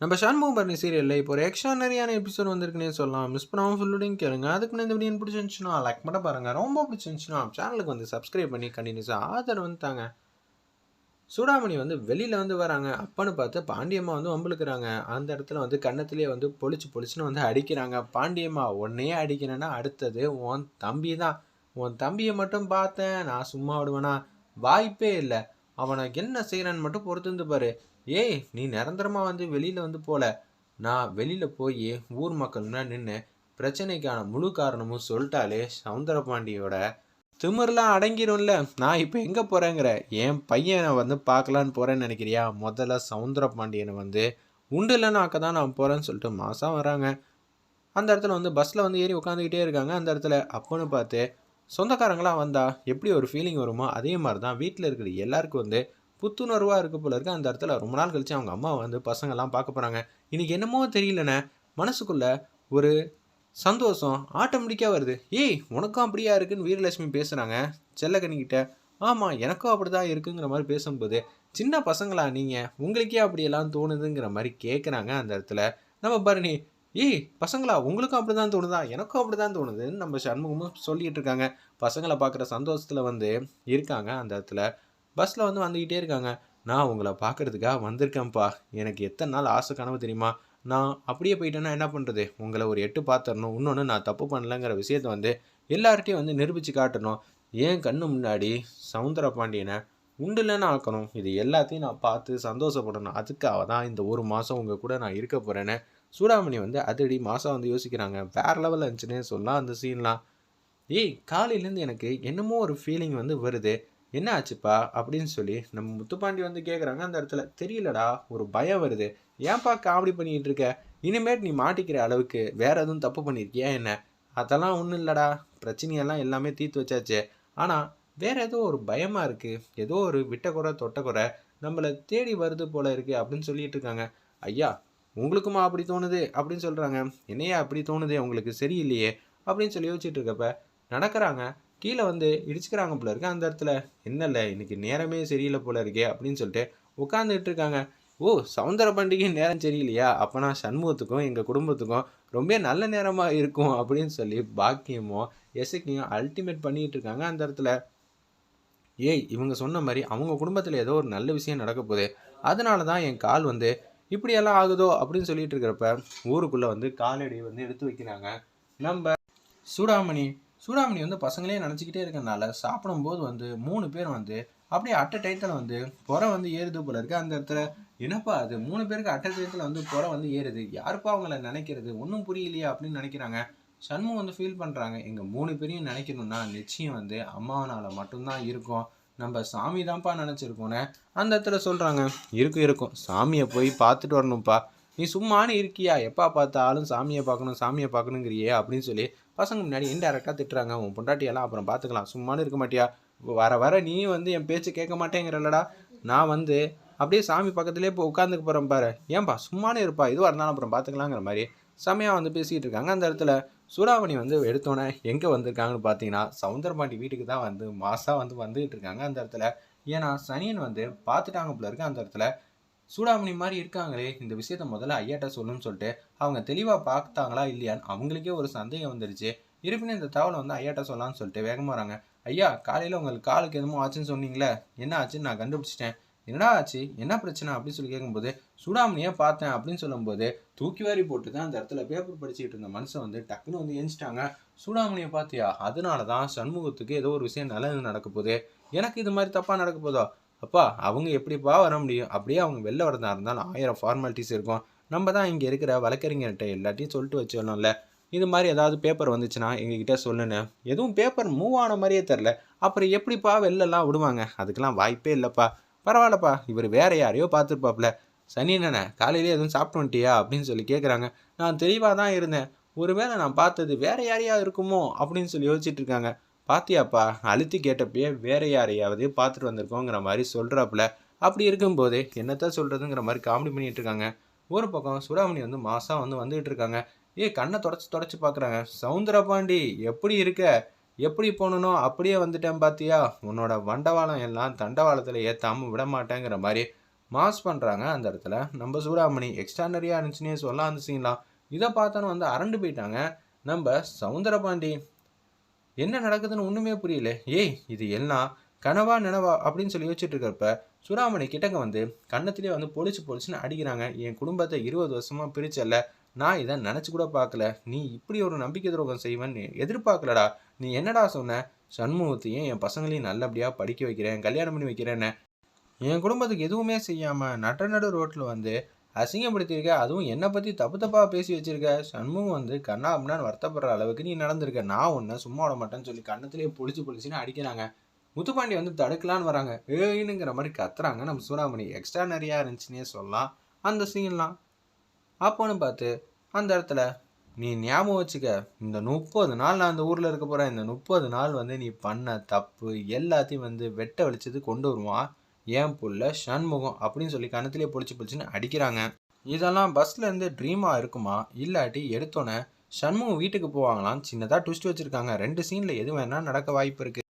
நம்ம ஷான்மோகன் பரணி சீரியலில் இப்போ ஒரு எக்ஸ்ட்ரானரியான எபிசோட் வந்திருக்குன்னே சொல்லலாம். மிஸ் பண்ணாமல் ஃபுல்லுடையும் கேளுங்க. அதுக்கு இந்த வீடியோ பிடிச்சிருந்துச்சுன்னா லைக் பண்ண பாருங்க. ரொம்ப பிடிச்சிருந்துச்சுன்னா சேனலுக்கு வந்து சப்ஸ்கிரைப் பண்ணி கண்டினியூஸாக ஆதரவு வந்துட்டாங்க சூடாமணி வந்து வெளியில் வந்து வராங்க. அப்பன்னு பார்த்து பாண்டியம்மா வந்து வம்பளுக்குறாங்க அந்த இடத்துல வந்து கன்னத்திலே வந்து பொழிச்சு பொழிச்சுன்னு வந்து அடிக்கிறாங்க. பாண்டியம்மா உன்னையே அடிக்கிறேன்னா அடுத்தது உன் தம்பி தான். உன் தம்பியை மட்டும் பார்த்தேன். நான் சும்மா விடுவேனா? வாய்ப்பே இல்லை. அவனை என்ன செய்கிறான்னு மட்டும் பொறுத்து பாரு. ஏய் நீ நிரந்தரமாக வந்து வெளியில் வந்து போல. நான் வெளியில் போய் ஊர் மக்கள் நின்று பிரச்சனைக்கான முழு காரணமும் சொல்லிட்டாலே சவுந்தரபாண்டியோட திமிரெலாம் அடங்கிரும்ல. நான் இப்போ எங்கே போகிறேங்கிற என் பையனை வந்து பார்க்கலான்னு போகிறேன்னு நினைக்கிறியா? முதல்ல சவுந்தரபாண்டியனை வந்து உண்டு இல்லைன்னு அக்க தான் நான் போகிறேன்னு சொல்லிட்டு மாதம் வராங்க அந்த இடத்துல வந்து பஸ்ஸில் வந்து ஏறி உட்காந்துக்கிட்டே இருக்காங்க. அந்த இடத்துல அப்போன்னு பார்த்து சொந்தக்காரங்களாம் வந்தால் எப்படி ஒரு ஃபீலிங் வருமோ அதே மாதிரி தான் வீட்டில் இருக்கிற எல்லாருக்கும் வந்து புத்துணர்வாக இருக்க போல இருக்குது அந்த இடத்துல ரொம்ப நாள் கழிச்சு அவங்க அம்மா வந்து பசங்கள்லாம் பார்க்க போகிறாங்க இன்னைக்கு என்னமோ தெரியலண்ணே. மனசுக்குள்ள ஒரு சந்தோஷம் ஆட்டோமேட்டிக்காக வருது. ஏய் உனக்கும் அப்படியா இருக்குன்னு வீரலட்சுமி பேசுகிறாங்க செல்லக்கனிக்கிட்ட ஆமாம் எனக்கும் அப்படி தான் இருக்குங்கிற மாதிரி பேசும்போது சின்ன பசங்களா நீங்கள் உங்களுக்கே அப்படியெல்லாம் தோணுதுங்கிற மாதிரி கேட்குறாங்க அந்த இடத்துல. நம்ம பரணி ஏய் பசங்களா உங்களுக்கும் அப்படி தான் தோணுதா? எனக்கும் அப்படி தான் தோணுதுன்னு நம்ம சண்முகமும் சொல்லிகிட்டு இருக்காங்க. பசங்களை பார்க்குற சந்தோஷத்தில் வந்து இருக்காங்க அந்த இடத்துல. பஸ்ஸில் வந்து வந்துக்கிட்டே இருக்காங்க. நான் உங்களை பார்க்குறதுக்காக வந்திருக்கேன்ப்பா. எனக்கு எத்தனை நாள் ஆசை கனவு தெரியுமா? நான் அப்படியே போயிட்டேன்னா என்ன பண்ணுறது உங்களை ஒரு எட்டு பார்த்துடணும் இன்னொன்று நான் தப்பு பண்ணலங்கிற விஷயத்த வந்து எல்லார்ட்டையும் வந்து நிரூபித்து காட்டணும். ஏன் கண்ணு முன்னாடி சவுந்தர பாண்டியனை உண்டுலன்னு ஆக்கணும். இது எல்லாத்தையும் நான் பார்த்து சந்தோஷப்படணும். அதுக்காக தான் இந்த ஒரு மாதம் உங்கள் கூட நான் இருக்க போகிறேன்னு சூடாமணி வந்து அதடி மாதம் வந்து யோசிக்கிறாங்க. வேறு லெவலில் இருந்துச்சுன்னே சொல்லலாம் அந்த சீன்லாம் ஏய் காலையிலேருந்து எனக்கு என்னமோ ஒரு ஃபீலிங் வந்து வருது. என்ன ஆச்சுப்பா அப்படின்னு சொல்லி நம்ம முத்துப்பாண்டி வந்து கேட்குறாங்க அந்த இடத்துல. தெரியலடா ஒரு பயம் வருது. ஏன்பா காமெடி பண்ணிட்டு இருக்க? இனிமேட் நீ மாட்டிக்கிற அளவுக்கு வேற எதுவும் தப்பு பண்ணியிருக்கியா என்ன? அதெல்லாம் ஒன்றும் இல்லைடா. பிரச்சனையெல்லாம் எல்லாமே தீர்த்து வச்சாச்சு. ஆனால் வேற ஏதோ ஒரு பயமாக இருக்குது ஏதோ ஒரு விட்டக்குறை தொட்டக்குறை நம்மளை தேடி வருது போல இருக்குது அப்படின்னு சொல்லிட்டு இருக்காங்க. ஐயா உங்களுக்குமா அப்படி தோணுது அப்படின்னு சொல்கிறாங்க என்னையா அப்படி தோணுது உங்களுக்கு சரியில்லையே அப்படின்னு சொல்லி யோசிச்சுட்டு இருக்கப்ப நடக்கிறாங்க. கீழே வந்து இடிச்சுக்கிறாங்க போல இருக்கு. அந்த இடத்துல என்னல்ல இன்னைக்கு நேரமே சரியில்லை போல இருக்கே அப்படின்னு சொல்லிட்டு உட்காந்துட்டு இருக்காங்க. ஓ சவுந்தர பண்டிகை நேரம் சரியில்லையா? அப்போனா சண்முகத்துக்கும் எங்கள் குடும்பத்துக்கும் ரொம்ப நல்ல நேரமாக இருக்கும் அப்படின்னு சொல்லி பாக்கியமும் எசக்கியும் அல்டிமேட் பண்ணிகிட்டு இருக்காங்க. அந்த இடத்துல ஏய் இவங்க சொன்ன மாதிரி அவங்க குடும்பத்தில் ஏதோ ஒரு நல்ல விஷயம் நடக்க போகுது. அதனால தான் என் கால் வந்து இப்படியெல்லாம் ஆகுதோ? அப்படின்னு சொல்லிட்டு இருக்கிறப்ப ஊருக்குள்ளே வந்து காலடி வந்து எடுத்து வைக்கிறாங்க. நம்ம சூடாமணி சூடாமணி வந்து பசங்களே நினச்சிக்கிட்டே இருக்கனால சாப்பிடும்போது வந்து மூணு பேர் வந்து அப்படியே அட்டை டயத்தில் வந்து புறை வந்து ஏறுது போல இருக்கு. அந்த இடத்துல என்னப்பா அது? மூணு பேருக்கு அட்டை டயத்தில் வந்து புறை வந்து ஏறுது. யாருப்பா அவங்கள நினைக்கிறது? ஒன்றும் புரியலையா அப்படின்னு நினைக்கிறாங்க. சண்முகம் வந்து ஃபீல் பண்ணுறாங்க எங்கள் மூணு பேரையும் நினைக்கணும்னா நிச்சயம் வந்து அம்மாவனால் மட்டும்தான் இருக்கும். நம்ம சாமி தான்ப்பா நினச்சிருக்கோன்னு அந்த இடத்துல சொல்கிறாங்க இருக்கும் இருக்கும். சாமியை போய் பார்த்துட்டு வரணும்ப்பா. நீ சும்மானு இருக்கியா? எப்போ பார்த்தாலும் சாமியை பார்க்கணும் சாமியை பார்க்கணுங்கிறியே அப்படின்னு சொல்லி பசங்க முன்னாடி இன்டெரக்டாக திட்டுறாங்க. உன் பொண்டாட்டியெல்லாம் அப்புறம் பார்த்துக்கலாம் சும்மானு இருக்க மாட்டியா? வர வர நீ வந்து என் பேச்சு கேட்க மாட்டேங்கிறல்லடா. நான் வந்து அப்படியே சாமி பக்கத்துலேயே இப்போ உட்காந்துக்க போகிறேன் பாரு. ஏன்பா சும்மானே இருப்பா. இதுவாக இருந்தாலும் அப்புறம் பார்த்துக்கலாங்கிற மாதிரி செமையாக வந்து பேசிகிட்டு இருக்காங்க. அந்த இடத்துல சூடாமணி வந்து எடுத்தோன்னே எங்கே வந்திருக்காங்கன்னு பார்த்தீங்கன்னா சவுந்தரபாண்டி வீட்டுக்கு தான் வந்து மாசாக வந்து வந்துகிட்டு இருக்காங்க. அந்த இடத்துல ஏன்னா சனியன் வந்து பார்த்துட்டாங்க போல இருக்கு. அந்த இடத்துல சூடாமணி மாதிரி இருக்காங்களே இந்த விஷயத்த முதல்ல ஐயாட்ட சொல்லுன்னு சொல்லிட்டு அவங்க தெளிவாக பார்த்தாங்களா இல்லையான்னு அவங்களுக்கே ஒரு சந்தேகம் வந்துருச்சு. இருப்பினும் இந்த தகவலை வந்து ஐயாட்ட சொல்லலாம்னு சொல்லிட்டு வேகமாக வராங்க. ஐயா காலையில் உங்களுக்கு காலுக்கு எதுவும் ஆச்சுன்னு சொன்னீங்களே என்ன ஆச்சுன்னு நான் கண்டுபிடிச்சிட்டேன். என்னடா ஆச்சு? என்ன பிரச்சனை? அப்படின்னு சொல்லி கேட்கும்போது சூடாமணியே பார்த்தேன் அப்படின்னு சொல்லும்போது தூக்கி வாரி போட்டு தான் அந்த இடத்துல பேப்பர் படிச்சுட்டு இருந்த மனுஷன் வந்து டக்குன்னு வந்து எஞ்சிட்டாங்க சூடாமணியை பார்த்தியா? அதனால தான் சண்முகத்துக்கு ஏதோ ஒரு விஷயம் நல்லது நடக்க போகுது. எனக்கு இது மாதிரி தப்பாக நடக்க போதோ? அப்பா அவங்க எப்படிப்பா வர முடியும்? அப்படியே அவங்க வெளில வரதா இருந்தாலும் ஆயிரம் ஃபார்மாலிட்டிஸ் இருக்கும். நம்ம தான் இங்கே இருக்கிற வழக்கறிஞர்கிட்ட எல்லாத்தையும் சொல்லிட்டு வச்சிடணும்ல. இது மாதிரி ஏதாவது பேப்பர் வந்துச்சுன்னா எங்ககிட்ட சொல்லுன்னு. எதுவும் பேப்பர் மூவ் ஆன மாதிரியே தெரில அப்புறம் எப்படிப்பா வெளிலலாம் விடுவாங்க? அதுக்கெல்லாம் வாய்ப்பே இல்லைப்பா. பரவாயில்லப்பா இவர் வேற யாரையோ பார்த்துருப்பாப்ல சனி என்னண்ணே காலையிலே எதுவும் சாப்பிட்டு வந்துட்டியா? அப்படின்னு சொல்லி கேட்குறாங்க நான் தெளிவாக தான் இருந்தேன். ஒருவேளை நான் பார்த்தது வேற யாரையா இருக்குமோ? அப்படின்னு சொல்லி யோசிச்சுட்டு இருக்காங்க. பாத்தியாப்பா அழுத்தி கேட்டப்பயே வேற யாரையாவது பார்த்துட்டு வந்திருக்கோங்கிற மாதிரி சொல்கிறாப்புல அப்படி இருக்கும்போது என்னத்த சொல்கிறதுங்கிற மாதிரி காமெடி பண்ணிகிட்டு இருக்காங்க. ஒரு பக்கம் சுடாமணி வந்து மாதம் வந்து வந்துகிட்டு இருக்காங்க. ஏ கண்ணை தொடச்சி தொடச்சி பார்க்குறாங்க சவுந்தரபாண்டி எப்படி இருக்க? எப்படி போகணும் அப்படியே வந்துட்டேன் பாத்தியா? உன்னோட வண்டவாளம் எல்லாம் தண்டவாளத்தில் ஏற்றாமல் விட மாட்டேங்கிற மாதிரி மாஸ் பண்ணுறாங்க அந்த இடத்துல. நம்ம சூடாமணி எக்ஸ்ட்ரானரியாக இருந்துச்சுன்னே சொல்லலாம் அந்த சீன்லாம் இதை பார்த்தோன்னு வந்து அரண்டு போயிட்டாங்க. நம்ம சவுந்தரபாண்டி என்ன நடக்குதுன்னு ஒன்றுமே புரியல. ஏய் இது எல்லாம் கனவா நினவா அப்படின்னு சொல்லி யோசிச்சுட்டு இருக்கிறப்ப சுறாமணி கிட்டங்க வந்து கன்னத்திலே வந்து பொழிச்சு பொழிச்சுன்னு அடிக்கிறாங்க. என் குடும்பத்தை இருபது வருஷமாக பிரிச்சல்ல. நான் இதை நினச்சி கூட பார்க்கல. நீ இப்படி ஒரு நம்பிக்கை துரோகம் செய்வேன்னு எதிர்பார்க்கலடா. நீ என்னடா சொன்ன? சண்முகத்தையும் என் பசங்களையும் நல்லபடியாக படிக்க வைக்கிறேன் கல்யாணம் பண்ணி வைக்கிறேன்னு. என் குடும்பத்துக்கு எதுவுமே செய்யாமல் நட்ட நடு ரோட்டில் வந்து அசிங்கப்படுத்தியிருக்க. அதுவும் என்னை பற்றி தப்பு தப்பாக பேசி வச்சிருக்க. சண்முகம் வந்து கண்ணா அப்படின்னு வருத்தப்படுற அளவுக்கு நீ நடந்திருக்க. நான் ஒன்று சும்மா விட மாட்டேன்னு சொல்லி கன்னத்திலே பொழிச்சு பொழிச்சுன்னு அடிக்கிறாங்க. முத்துப்பாண்டி வந்து தடுக்கலான்னு வராங்க. ஏய்னுங்கிற மாதிரி கத்துறாங்க. நம்ம சூடாமணி எக்ஸ்ட்ரா நிறையா இருந்துச்சுன்னே சொல்லலாம். அந்த சீன்லாம் அப்போன்னு பார்த்து அந்த இடத்துல நீ ஞாபகம் வச்சுக்க இந்த முப்பது நாள் நான் அந்த ஊரில் இருக்க போகிறேன் இந்த முப்பது நாள் வந்து நீ பண்ண தப்பு எல்லாத்தையும் வந்து வெட்ட வெளிச்சது கொண்டு வருவான். ஏன் புள்ள சண்முகம் அப்படின்னு சொல்லி கணத்திலே பொழிச்சு பொழிச்சுன்னு அடிக்கிறாங்க. இதெல்லாம் பஸ்லேருந்து ட்ரீமாக இருக்குமா? இல்லாட்டி எடுத்தோன்னே சண்முகம் வீட்டுக்கு போவாங்களாம் சின்னதாக ட்விஸ்ட் வச்சிருக்காங்க. ரெண்டு சீனில் எது வேணால் நடக்க வாய்ப்பு இருக்குது